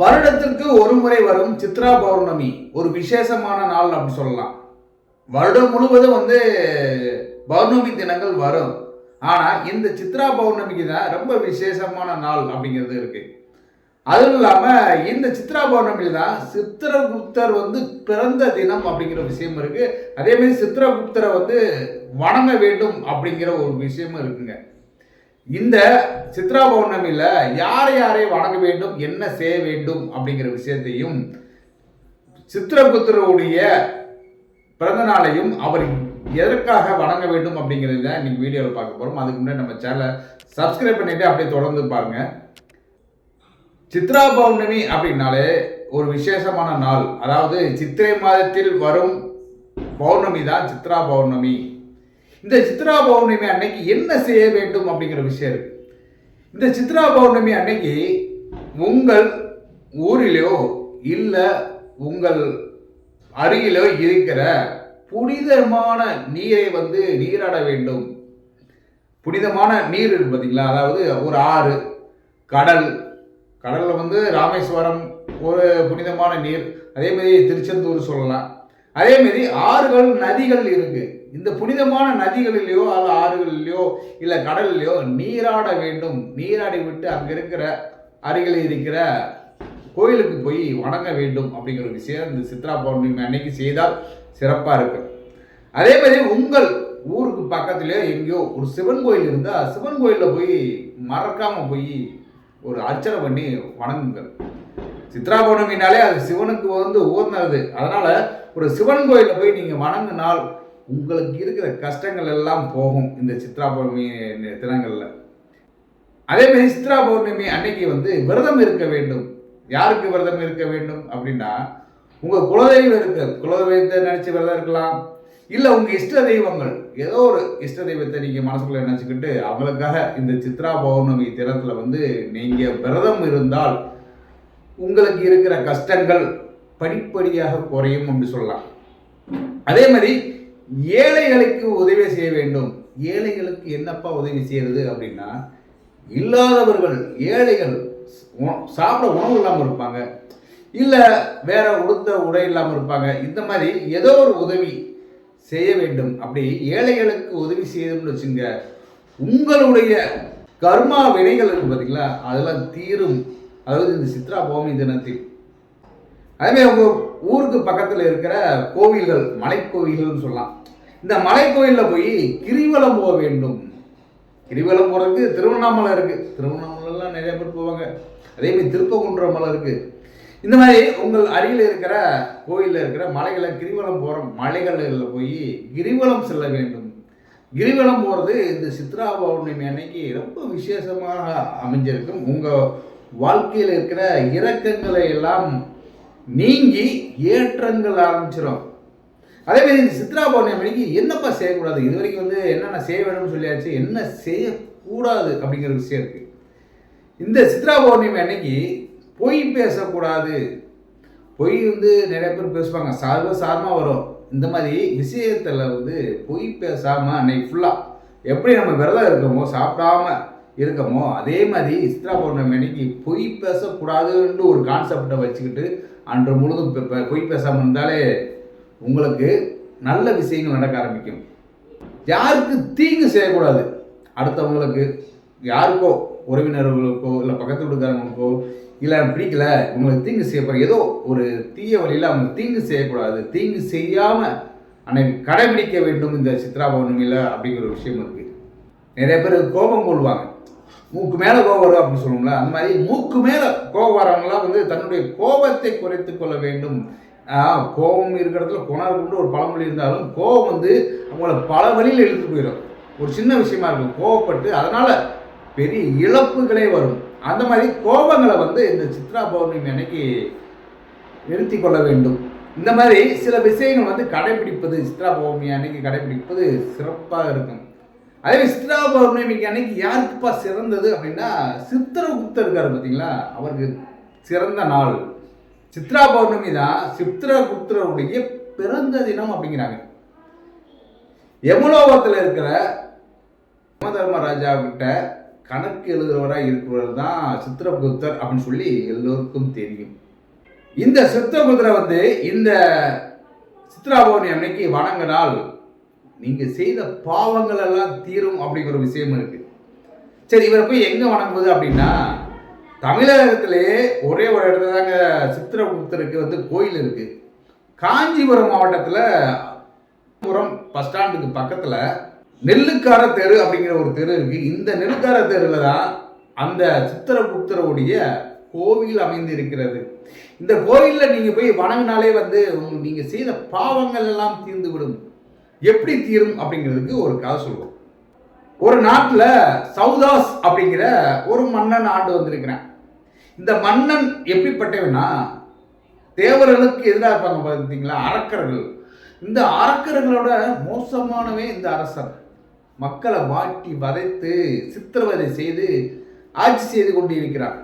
வருடத்திற்கு ஒரு முறை வரும் சித்ரா பௌர்ணமி ஒரு விசேஷமான நாள் அப்படி சொல்லலாம். வருடம் முழுவதும் வந்து பௌர்ணமி தினங்கள் வரும். ஆனால் இந்த சித்ரா பௌர்ணமிக்கு தான் ரொம்ப விசேஷமான நாள் அப்படிங்கிறது இருக்கு. அதுவும் இல்லாமல் இந்த சித்ரா பௌர்ணமியில் தான் சித்திரகுப்தர் வந்து பிறந்த தினம் அப்படிங்கிற விஷயம் இருக்குது அதேமாரி சித்திரகுப்தரை வந்து வணங்க வேண்டும் அப்படிங்கிற ஒரு விஷயமும் இருக்குங்க. இந்த சித்ரா பௌர்ணமியில் யாரை யாரை வணங்க வேண்டும் என்ன செய்ய வேண்டும் அப்படிங்கிற விஷயத்தையும் சித்திரகுப்தருடைய பிறந்த நாளையும் அவர் எதற்காக வணங்க வேண்டும் அப்படிங்கிறது இன்னைக்கு வீடியோவில் பார்க்க போகிறோம் அதுக்கு முன்னாடி நம்ம சேனலை சப்ஸ்கிரைப் பண்ணிவிட்டு அப்படியே தொடர்ந்து பாருங்க. சித்ரா பௌர்ணமி அப்படின்னாலே ஒரு விசேஷமான நாள். அதாவது சித்திரை மாதத்தில் வரும் பௌர்ணமி தான் சித்ரா பௌர்ணமி. இந்த சித்ரா பௌர்ணமி அன்னைக்கு என்ன செய்ய வேண்டும் அப்படிங்கிற விஷயம் இருக்கு. இந்த சித்ரா பௌர்ணமி அன்னைக்கு உங்கள் ஊரிலோ இல்லை உங்கள் அருகிலோ இருக்கிற புனிதமான நீரை வந்து நீராட வேண்டும். புனிதமான நீர் இருக்கு பார்த்தீங்களா அதாவது ஒரு ஆறு கடல். கடலில் வந்து ராமேஸ்வரம் ஒரு புனிதமான நீர். அதே மாதிரி திருச்செந்தூர் சொல்லலாம். அதே மாதிரி ஆறுகள் நதிகள் இருக்குது இந்த புனிதமான நதிகளிலேயோ அல்ல ஆறுகளிலேயோ இல்லை கடல்லையோ நீராட வேண்டும். நீராடி விட்டு அங்கே இருக்கிற அருகில் இருக்கிற கோயிலுக்கு போய் வணங்க வேண்டும் அப்படிங்கிற ஒரு விஷயம் இந்த சித்ரா பௌர்ணமி அன்னைக்கு செய்தால் சிறப்பாக இருக்கும் அதே மாதிரி உங்கள் ஊருக்கு பக்கத்துலேயோ எங்கேயோ ஒரு சிவன் கோயில் இருந்தால் சிவன் கோயிலில் போய் மறக்காமல் போய் ஒரு அர்ச்சனை பண்ணி வணங்குங்கள். சித்ரா பௌர்ணமினாலே அது சிவனுக்கு வந்து உகந்தது அதனால் ஒரு சிவன் கோயிலில் போய் நீங்கள் வணங்கினால் உங்களுக்கு இருக்கிற கஷ்டங்கள் எல்லாம் போகும் இந்த சித்ரா பௌர்ணமி தினங்களில். அதே மாதிரி சித்ரா பௌர்ணமி அன்னைக்கு வந்து விரதம் இருக்க வேண்டும். யாருக்கு விரதம் இருக்க வேண்டும் அப்படின்னா உங்கள் குலதெய்வம் இருக்க. குலதெய்வத்தை நினச்சி விரதம் இருக்கலாம். இல்லை உங்கள் இஷ்ட தெய்வங்கள். ஏதோ ஒரு இஷ்ட தெய்வத்தை நீங்கள் மனசுக்குள்ள நினச்சிக்கிட்டு அவங்களுக்காக இந்த சித்ரா பௌர்ணமி தினத்தில் வந்து நீங்கள் விரதம் இருந்தால் உங்களுக்கு இருக்கிற கஷ்டங்கள் படிப்படியாக குறையும் அப்படி சொல்லலாம். அதே மாதிரி ஏழைகளுக்கு உதவி செய்ய வேண்டும். ஏழைகளுக்கு என்னப்பா உதவி செய்யறது அப்படின்னா இல்லாதவர்கள் ஏழைகள் உண- சாப்பிட உணவு இல்லாமல் இருப்பாங்க. இல்லை வேற உடுத்த உடை இல்லாமல் இருப்பாங்க. இந்த மாதிரி ஏதோ ஒரு உதவி செய்ய வேண்டும். அப்படி ஏழைகளுக்கு உதவி செய்யணும்னு வச்சுங்க உங்களுடைய கர்மா வினைகள் இருக்கு பார்த்தீங்களா அதெல்லாம் தீரும். அதாவது இந்த சித்ரா பௌமி தினத்தில். அதேமாதிரி உங்கள் ஊருக்கு பக்கத்தில் இருக்கிற கோவில்கள் மலைக்கோவில்கள்னு சொல்லலாம். இந்த மலைக்கோயிலில் போய் கிரிவலம் போக வேண்டும். கிரிவலம் போகிறதுக்கு திருவண்ணாமலை இருக்குது திருவண்ணாமலைலாம் நிறைய பேர் போவாங்க. அதே மாதிரி திருப்பகுன்றம் மலை இருக்குது இந்த மாதிரி உங்கள் அருகில் இருக்கிற கோயிலில் இருக்கிற மலைகளை கிரிவலம் போகிற மலைகளில் போய் கிரிவலம் செல்ல வேண்டும். கிரிவலம் போகிறது இந்த சித்ரா பௌர்ணமி அன்னைக்கு ரொம்ப விசேஷமாக அமைஞ்சிருக்கும். உங்கள் வாழ்க்கையில் இருக்கிற இறக்கங்களை எல்லாம் நீங்கி ஏற்றங்கள் ஆரம்பிச்சிடும் அதே மாதிரி இந்த சித்ரா பௌர்ணமி அன்னைக்கு என்னப்பா செய்யக்கூடாது? இது வரைக்கும் வந்து என்னென்ன செய்ய வேணும்னு சொல்லியாச்சு. என்ன செய்யக்கூடாது அப்படிங்கிற விஷயம் இருக்கு. இந்த சித்ரா பௌர்ணமி அன்னைக்கு பொய் பேசக்கூடாது. பொய் வந்து நிறைய பேர் பேசுவாங்க. சார்ப சாரமாக வரும். இந்த மாதிரி விஷயத்தில் வந்து பொய் பேசாமல் அன்னைக்கு ஃபுல்லாக எப்படி நம்ம விரதம் இருக்கோமோ சாப்பிடாம இருக்கோமோ அதே மாதிரி சித்ரா பௌர்ணமி அன்னைக்கு பொய் பேசக்கூடாதுன்னு ஒரு கான்செப்டை வச்சுக்கிட்டு அன்று முழுதும் இப்போ பொய் பேசாமல் இருந்தாலே உங்களுக்கு நல்ல விஷயங்கள் நடக்க ஆரம்பிக்கும். யாருக்கு தீங்கு செய்யக்கூடாது. அடுத்தவங்களுக்கு யாருக்கோ உறவினர்களுக்கோ இல்லை பக்கத்து வீட்டுக்காரங்களுக்கோ இல்லை பிடிக்கல உங்களுக்கு தீங்கு செய்யப்போ ஏதோ ஒரு தீய வழியில் அவங்க தீங்கு செய்யக்கூடாது. தீங்கு செய்யாமல் அன்னைக்கு கடைபிடிக்க வேண்டும் இந்த சித்ரா பௌர்ணமியில் அப்படிங்கிற ஒரு விஷயம் இருக்குது நிறைய பேர் கோபம் கொள்வாங்க. மூக்கு மேலே கோவம் வரும் அப்படின்னு சொல்லுவோம்ல அந்த மாதிரி மூக்கு மேலே கோவம் வரவங்களாம் வந்து தன்னுடைய கோபத்தை குறைத்து கொள்ள வேண்டும். கோபம் இருக்கிற இடத்துல குணம் இருக்கும்னு ஒரு பழமொழி இருந்தாலும் கோபம் வந்து அவங்கள பல வழியில் எழுந்து போயிடும். ஒரு சின்ன விஷயமா இருக்கும் கோவப்பட்டு அதனால பெரிய இழப்புகளே வரும். அந்த மாதிரி கோபங்களை வந்து இந்த சித்ரா பௌர்ணமி அன்னைக்கு நிறுத்தி கொள்ள வேண்டும். இந்த மாதிரி சில விஷயங்கள் வந்து கடைபிடிப்பது சித்ரா பௌர்ணமி அன்னைக்கு கடைபிடிப்பது சிறப்பாக இருக்கும். அதே மாதிரி சித்ரா பௌர்ணமிக்கு அன்னைக்கு யாருக்குப்பா சிறந்தது அப்படின்னா சித்திரகுப்தர் இருக்காரு பார்த்தீங்களா? அவருக்கு சிறந்த நாள். சித்ரா பௌர்ணமி தான் சித்திரகுப்தருடைய பிறந்த தினம் அப்படிங்கிறாங்க. யமுலோகத்தில் இருக்கிற யம தர்மராஜா கிட்ட கணக்கு எழுதுறவராக இருக்கிறவர் தான் சித்திரகுப்தர் அப்படின்னு சொல்லி எல்லோருக்கும் தெரியும். இந்த சித்திரகுப்தரை வந்து இந்த சித்ரா பௌர்ணமி அன்னைக்கு வணங்கினால் நீங்கள் செய்த பாவங்கள் எல்லாம் தீரும் அப்படிங்கிற ஒரு விஷயம் இருக்கு. சரி இவரை போய் எங்கே வணங்குவது அப்படின்னா தமிழகத்திலே ஒரே ஒரு இடத்துல தாங்க சித்திரகுப்தருக்கு வந்து கோயில் இருக்கு. காஞ்சிபுரம் மாவட்டத்தில் புரம் பஸ் ஸ்டாண்டுக்கு பக்கத்தில் நெல்லுக்கார தெரு அப்படிங்கிற ஒரு தெரு இருக்கு. இந்த நெல்லுக்கார தெருவில் தான் அந்த சித்திரகுப்தருடைய கோவில் அமைந்து இருக்கிறது இந்த கோயிலில் நீங்கள் போய் வணங்கினாலே வந்து நீங்கள் செய்த பாவங்கள் எல்லாம் தீர்ந்து விடும் எப்படி தீரும் அப்படிங்கிறதுக்கு ஒரு கதை சொல்லுவோம். ஒரு நாட்டில் சவுதாஸ் அப்படிங்கிற ஒரு மன்னன் ஆண்டு வந்திருக்கிறான். இந்த மன்னன் எப்படிப்பட்டவனா? தேவர்களுக்கு எதிராக இருப்பாங்க பார்த்தீங்களா அரக்கர்கள். இந்த அரக்கர்களோட மோசமானவே இந்த அரசன் மக்களை வாட்டி வதைத்து சித்திரவதை செய்து ஆட்சி செய்து கொண்டிருக்கிறார்.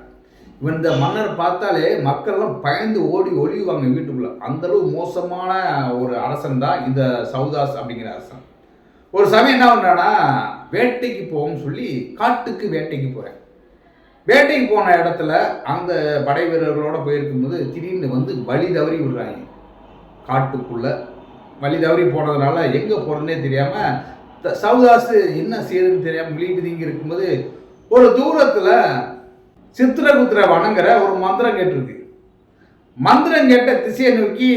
இந்த மன்னர் பார்த்தாலே மக்கள்லாம் பயந்து ஓடி ஒழிவாங்க வீட்டுக்குள்ள. அந்தளவு மோசமான ஒரு அரசன் தான் இந்த சௌதாஸ் அப்படிங்கிற அரசன். ஒரு சமயம் என்ன பண்றானா வேட்டைக்கு போவோம்னு சொல்லி காட்டுக்கு வேட்டைக்கு போகிறேன் வேட்டைக்கு போன இடத்துல அந்த படை வீரர்களோட போயிருக்கும்போது திடீர்னு வந்து வழி தவறி விடுறாங்க. காட்டுக்குள்ள வழி தவறி போனதுனால எங்க போறதுனே தெரியாம த- என்ன செய்யுதுன்னு தெரியாம விழிப்பு இருக்கும்போது ஒரு தூரத்துல சித்திரகுத்திர வணங்குற ஒரு மந்திரம் கேட்டிருக்கு. மந்திரம் கேட்ட திசையை நோக்கி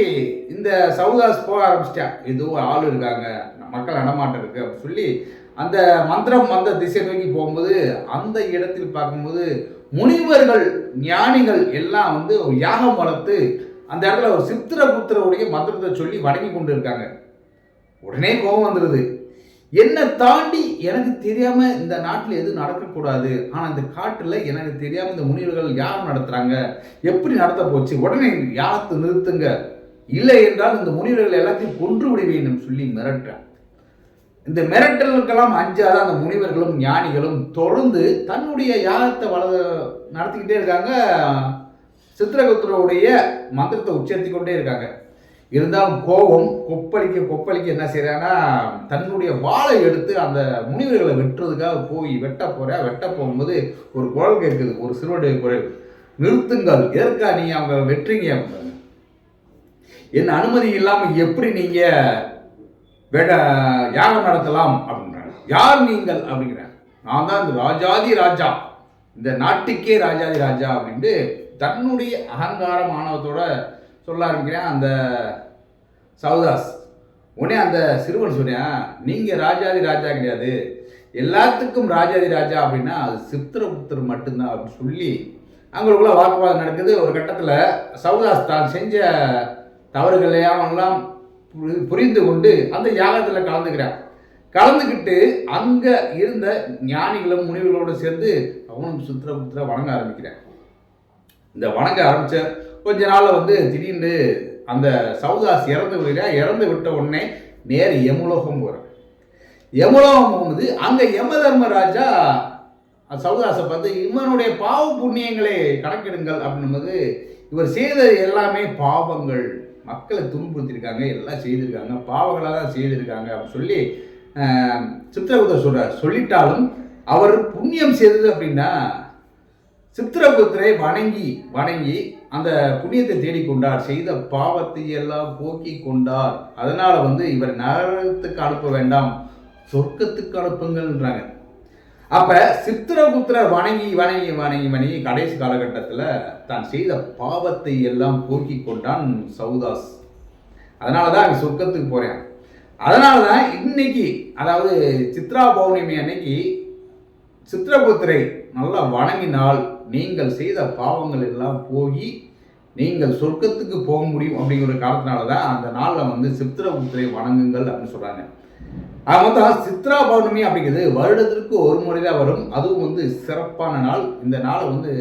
இந்த சவுதாஸ் போக ஆரம்பிச்சிட்டான் ஏதோ ஆள் இருக்காங்க மக்கள் நடமாட்டம் இருக்கு அப்படின்னு சொல்லி அந்த மந்திரம் அந்த திசையை நோக்கி போகும்போது அந்த இடத்தில் பார்க்கும்போது முனிவர்கள் ஞானிகள் எல்லாம் வந்து ஒரு யாகம் வளர்த்து அந்த இடத்துல ஒரு சித்திரகுத்திரவுடைய மந்திரத்தை சொல்லி வணங்கி கொண்டு இருக்காங்க. உடனே கோபம் வந்துடுது என்னை தாண்டி எனக்கு தெரியாம இந்த நாட்டில் எதுவும் நடக்கக்கூடாது. ஆனால் இந்த காட்டில் எனக்கு தெரியாம இந்த முனிவர்கள் யார் நடத்துறாங்க? எப்படி நடத்த போச்சு? உடனே யாகத்தை நிறுத்துங்க. இல்லை என்றால் இந்த முனிவர்கள் எல்லாத்தையும் கொன்று விடுவேன் சொல்லி மிரட்டுறேன். இந்த மிரட்டல்களுக்கெல்லாம் அஞ்சாத அந்த முனிவர்களும் ஞானிகளும் தொடர்ந்து தன்னுடைய யாகத்தை வள நடத்திக்கிட்டே இருக்காங்க. சித்திரகுப்தருடைய மந்திரத்தை உச்சரித்து கொண்டே இருக்காங்க. இருந்தாலும் கோபம் கொப்பளிக்க கொப்பளிக்க என்ன செய்கிறான்னா தன்னுடைய வாளை எடுத்து அந்த முனிவர்களை வெட்டுறதுக்காக போய் வெட்ட போகிறா வெட்ட போகும்போது ஒரு குரல் கேட்குது ஒரு சிறுவனுடைய குரல். நிறுத்துங்கள். எதற்கா நீங்கள் அவங்க வெட்டுறீங்க? என் அனுமதி இல்லாமல் எப்படி நீங்கள் வேட யாகம் நடத்தலாம்? அப்படின்றாங்க யார் நீங்கள்? அப்படிங்கிறாங்க நான் தான் இந்த ராஜாதி ராஜா. இந்த நாட்டுக்கே ராஜாதி ராஜா. அப்படின்ட்டு தன்னுடைய அகங்கார மாணவத்தோட சொல்ல ஆரம்பிக்கிறேன். அந்த சௌதாஸ். உடனே அந்த சிறுவன் சொன்னேன் நீங்கள் ராஜாதி ராஜா கிடையாது. எல்லாத்துக்கும் ராஜாதி ராஜா அப்படின்னா அது சித்திரபுத்தர் மட்டும்தான் அப்படின்னு சொல்லி அவங்களுக்குள்ள வாக்குவாதம் நடக்குது. ஒரு கட்டத்தில் சவுதாஸ் தான் செஞ்ச தவறுகளையெல்லாம் புரி- புரிந்து கொண்டு அந்த யாகத்தில் கலந்துக்கிறான். கலந்துக்கிட்டு அங்கே இருந்த ஞானிகளும் முனிவர்களோடு சேர்ந்து அவனும் சித்திரபுத்திர வணங்க ஆரம்பிக்கிறேன். இந்த வணங்க ஆரம்பித்த கொஞ்ச நாளில் வந்து திடீர்னு அந்த சவுதாஸ் இறந்து விடுறா இறந்து விட்ட உடனே நேர் யமுலோகம் போகிறேன் யமுலோகம் போகும்போது அங்கே யம தர்மராஜா சௌதாஸை பார்த்து இவனுடைய பாவ புண்ணியங்களை கணக்கெடுங்கள் அப்படின்னும்போது இவர் செய்த எல்லாமே பாவங்கள். மக்களை துன்புறுத்திருக்காங்க எல்லாம் செய்திருக்காங்க பாவங்களாக தான் செய்திருக்காங்க அப்படின்னு சொல்லி ஆஹ், சித்திரகுப்தர் சொல்லிட்டாலும் அவர் புண்ணியம் செய்தது அப்படின்னா சித்திரகுப்தரை வணங்கி வணங்கி அந்த புண்ணியத்தை தேடிக்கொண்டார் செய்த பாவத்தை எல்லாம் போக்கி கொண்டார் அதனால் வந்து இவர் நரகத்துக்கு அனுப்ப வேண்டாம் சொர்க்கத்துக்கு அனுப்புங்கள்ன்றாங்க. அப்போ சித்திரபுத்திரர் வணங்கி வணங்கி வணங்கி வணங்கி கடைசி காலகட்டத்தில் தான் செய்த பாவத்தை எல்லாம் போக்கி கொண்டான் சௌதாஸ். அதனால தான் அவன் சொர்க்கத்துக்கு போகிறேன் அதனால தான் இன்னைக்கு அதாவது சித்ரா பௌர்ணமி அன்னைக்கு சித்திரபுத்திரை நல்லா வணங்கினால் நீங்கள் செய்த பாவங்கள் எல்லாம் போய் நீங்கள் சொர்க்கத்துக்கு போக முடியும் அப்படிங்கிற காரணத்தினால தான் அந்த நாளில் வந்து சித்திரபுத்திரை வணங்குங்கள் அப்படின்னு சொல்கிறாங்க அது மொத்தம் சித்ரா பௌர்ணமி அப்படிங்கிறது வருடத்திற்கு ஒரு முறை தான் வரும். அதுவும் வந்து சிறப்பான நாள். இந்த நாளை வந்து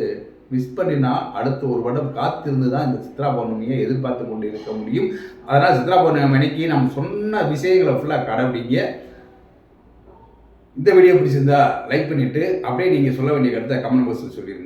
மிஸ் பண்ணினா அடுத்த ஒரு வருடம் காத்திருந்து தான் இந்த சித்ரா பௌர்ணமியை எதிர்பார்த்து கொண்டு இருக்க முடியும். அதனால் சித்ரா பௌர்ணமி அன்னைக்கு நம்ம சொன்ன விஷயங்களை ஃபுல்லாக கடைபிடிங்க இந்த வீடியோ பிடிச்சிருந்தா லைக் பண்ணிவிட்டு அப்படியே நீங்கள் சொல்ல வேண்டிய கருத்தை கமெண்ட் பாக்ஸில் சொல்லிடுங்க